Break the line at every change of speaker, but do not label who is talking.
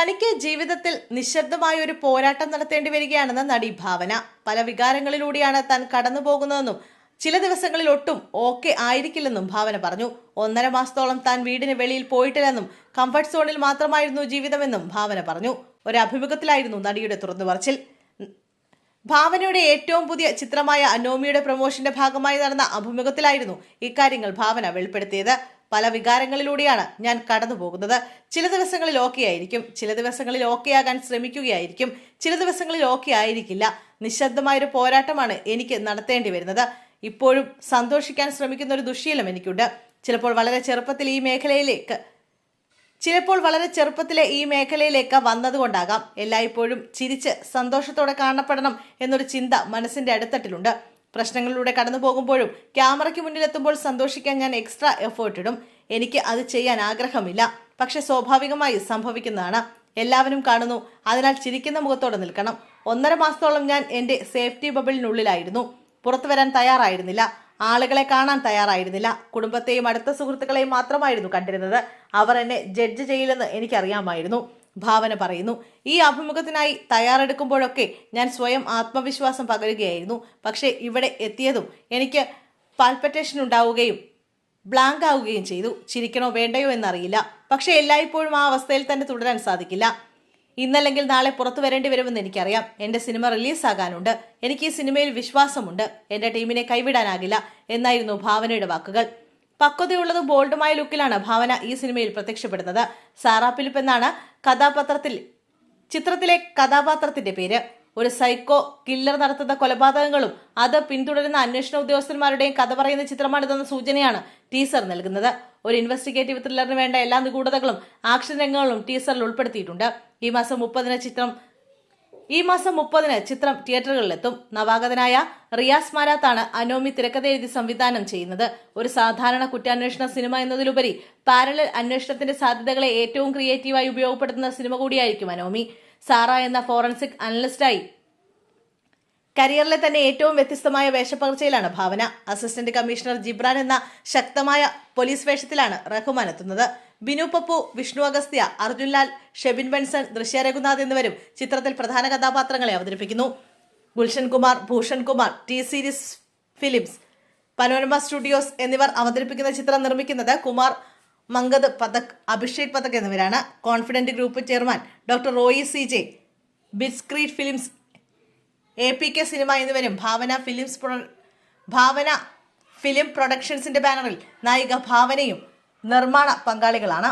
തനിക്ക് ജീവിതത്തിൽ നിശബ്ദമായ ഒരു പോരാട്ടം നടത്തേണ്ടി വരികയാണെന്ന് നടി ഭാവന. പല വികാരങ്ങളിലൂടെയാണ് താൻ കടന്നു പോകുന്നതെന്നും ചില ദിവസങ്ങളിൽ ഒട്ടും ഓക്കെ ആയിരിക്കില്ലെന്നും ഭാവന പറഞ്ഞു. ഒന്നര മാസത്തോളം താൻ വീടിന് വെളിയിൽ പോയിട്ടില്ലെന്നും കംഫർട്ട് സോണിൽ മാത്രമായിരുന്നു ജീവിതമെന്നും ഭാവന പറഞ്ഞു. ഒരു അഭിമുഖത്തിലായിരുന്നു നടിയുടെ തുറന്നു പറച്ചിൽ. ഭാവനയുടെ ഏറ്റവും പുതിയ ചിത്രമായ അനോമിയുടെ പ്രൊമോഷന്റെ ഭാഗമായി നടന്ന അഭിമുഖത്തിലായിരുന്നു ഇക്കാര്യങ്ങൾ ഭാവന വെളിപ്പെടുത്തിയത്. പല വികാരങ്ങളിലൂടെയാണ് ഞാൻ കടന്നു പോകുന്നത്. ചില ദിവസങ്ങളിൽ ഓക്കെ ആയിരിക്കും. ചില ദിവസങ്ങളിൽ ഓക്കെ ആകാൻ ശ്രമിക്കുകയായിരിക്കും. ചില ദിവസങ്ങളിൽ ഓക്കെ ആയിരിക്കില്ല. നിശബ്ദമായൊരു പോരാട്ടമാണ് എനിക്ക് നടത്തേണ്ടി വരുന്നത്. ഇപ്പോഴും സന്തോഷിക്കാൻ ശ്രമിക്കുന്ന ഒരു ദുശീലം എനിക്കുണ്ട്. ചിലപ്പോൾ വളരെ ചെറുപ്പത്തിൽ ഈ മേഖലയിലേക്ക് ചിലപ്പോൾ വളരെ ചെറുപ്പത്തിലെ ഈ മേഖലയിലേക്ക് വന്നതുകൊണ്ടാകാം. എല്ലായ്പ്പോഴും ചിരിച്ച് സന്തോഷത്തോടെ കാണപ്പെടണം എന്നൊരു ചിന്ത മനസ്സിന്റെ അടിത്തട്ടിലുണ്ട്. പ്രശ്നങ്ങളിലൂടെ കടന്നു പോകുമ്പോഴും ക്യാമറയ്ക്ക് മുന്നിലെത്തുമ്പോൾ സന്തോഷിക്കാൻ ഞാൻ എക്സ്ട്രാ എഫേർട്ട് ഇടും. എനിക്ക് അത് ചെയ്യാൻ ആഗ്രഹമില്ല. പക്ഷെ സ്വാഭാവികമായി സംഭവിക്കുന്നതാണ്. എല്ലാവരും കാണുന്നു. അതിനാൽ ചിരിക്കുന്ന മുഖത്തോടെ നിൽക്കണം. ഒന്നര മാസത്തോളം ഞാൻ എന്റെ സേഫ്റ്റി ബബിളിനുള്ളിലായിരുന്നു പുറത്തു വരാൻ തയ്യാറായിരുന്നില്ല. ആളുകളെ കാണാൻ തയ്യാറായിരുന്നില്ല. കുടുംബത്തെയും അടുത്ത സുഹൃത്തുക്കളെയും മാത്രമായിരുന്നു കണ്ടിരുന്നത്. അവർ എന്നെ ജഡ്ജ് ചെയ്യില്ലെന്ന് എനിക്കറിയാമായിരുന്നു. ഭാവന പറയുന്നു. ഈ അഭിമുഖത്തിനായി തയ്യാറെടുക്കുമ്പോഴൊക്കെ ഞാൻ സ്വയം ആത്മവിശ്വാസം പകരുകയായിരുന്നു. പക്ഷേ ഇവിടെ എത്തിയതും എനിക്ക് പാൽപ്പറ്റേഷൻ ഉണ്ടാവുകയും ബ്ലാങ്ക് ആവുകയും ചെയ്തു. ചിരിക്കണോ വേണ്ടയോ എന്നറിയില്ല. പക്ഷേ എല്ലായ്പ്പോഴും ആ അവസ്ഥയിൽ തന്നെ തുടരാൻ സാധിക്കില്ല. ഇന്നല്ലെങ്കിൽ നാളെ പുറത്തു വരേണ്ടി വരുമെന്ന് എനിക്കറിയാം. എന്റെ സിനിമ റിലീസാകാനുണ്ട്. എനിക്ക് ഈ സിനിമയിൽ വിശ്വാസമുണ്ട്. എന്റെ ടീമിനെ കൈവിടാനാകില്ല. എന്നായിരുന്നു ഭാവനയുടെ വാക്കുകൾ. പക്വതയുള്ളതും ബോൾഡുമായ ലുക്കിലാണ് ഭാവന ഈ സിനിമയിൽ പ്രത്യക്ഷപ്പെടുന്നത്. സാറാ ഫിലിപ്പ് എന്നാണ് കഥാപാത്രത്തിൽ ചിത്രത്തിലെ കഥാപാത്രത്തിന്റെ പേര്. ഒരു സൈക്കോ കില്ലർ നടത്തുന്ന കൊലപാതകങ്ങളും അത് പിന്തുടരുന്ന അന്വേഷണ ഉദ്യോഗസ്ഥന്മാരുടെയും കഥ പറയുന്ന ചിത്രമാണിതെന്ന സൂചനയാണ് ടീസർ നൽകുന്നത്. ഒരു ഇൻവെസ്റ്റിഗേറ്റീവ് ത്രില്ലറിന് വേണ്ട എല്ലാ നിഗൂഢതകളും ആക്ഷൻ രംഗങ്ങളും ടീസറിൽ ഉൾപ്പെടുത്തിയിട്ടുണ്ട്. ഈ മാസം മുപ്പതിന് ചിത്രം ഈ മാസം മുപ്പതിന് ചിത്രം തിയേറ്ററുകളിലെത്തും. നവാഗതനായ റിയാസ് മാരാത്താണ് അനോമി തിരക്കഥ എഴുതി സംവിധാനം ചെയ്യുന്നത്. ഒരു സാധാരണ കുറ്റാന്വേഷണ സിനിമ എന്നതിലുപരി പാരലൽ അന്വേഷണത്തിന്റെ സാധ്യതകളെ ഏറ്റവും ക്രിയേറ്റീവായി ഉപയോഗപ്പെടുത്തുന്ന സിനിമ കൂടിയായിരിക്കും അനോമി. സാറ എന്ന ഫോറൻസിക് അനലിസ്റ്റായി കരിയറിലെ തന്നെ ഏറ്റവും വ്യത്യസ്തമായ വേഷപ്പകർച്ചയിലാണ് ഭാവന. അസിസ്റ്റന്റ് കമ്മീഷണർ ജിബ്രാൻ എന്ന ശക്തമായ പോലീസ് വേഷത്തിലാണ് റഹ്മാൻ എത്തുന്നത്. ബിനു പപ്പു വിഷ്ണു അഗസ്ത്യ അർജുൻ ലാൽ ഷെബിൻ ബെൻസൺ ദൃശ്യ രഘുനാഥ് എന്നിവരും ചിത്രത്തിൽ പ്രധാന കഥാപാത്രങ്ങളെ അവതരിപ്പിക്കുന്നു. Gulshan Kumar Bhushan Kumar T Series films Panorama Studios എന്നിവർ അവതരിപ്പിക്കുന്ന ചിത്രം നിർമ്മിക്കുന്നത് കുമാർ മങ്കദ് പതക് അഭിഷേക് പതക് എന്നിവരാണ്. Confident Group chairman doctor Roy C J ബിറ്റ്സ്ക്രീറ്റ് films A P K cinema എന്നിവരും ഭാവന ഫിലിംസ് ഭാവന ഫിലിം പ്രൊഡക്ഷൻസിന്റെ ബാനറിൽ നായിക ഭാവനയും നിർമ്മാണ പങ്കാളികളാണ്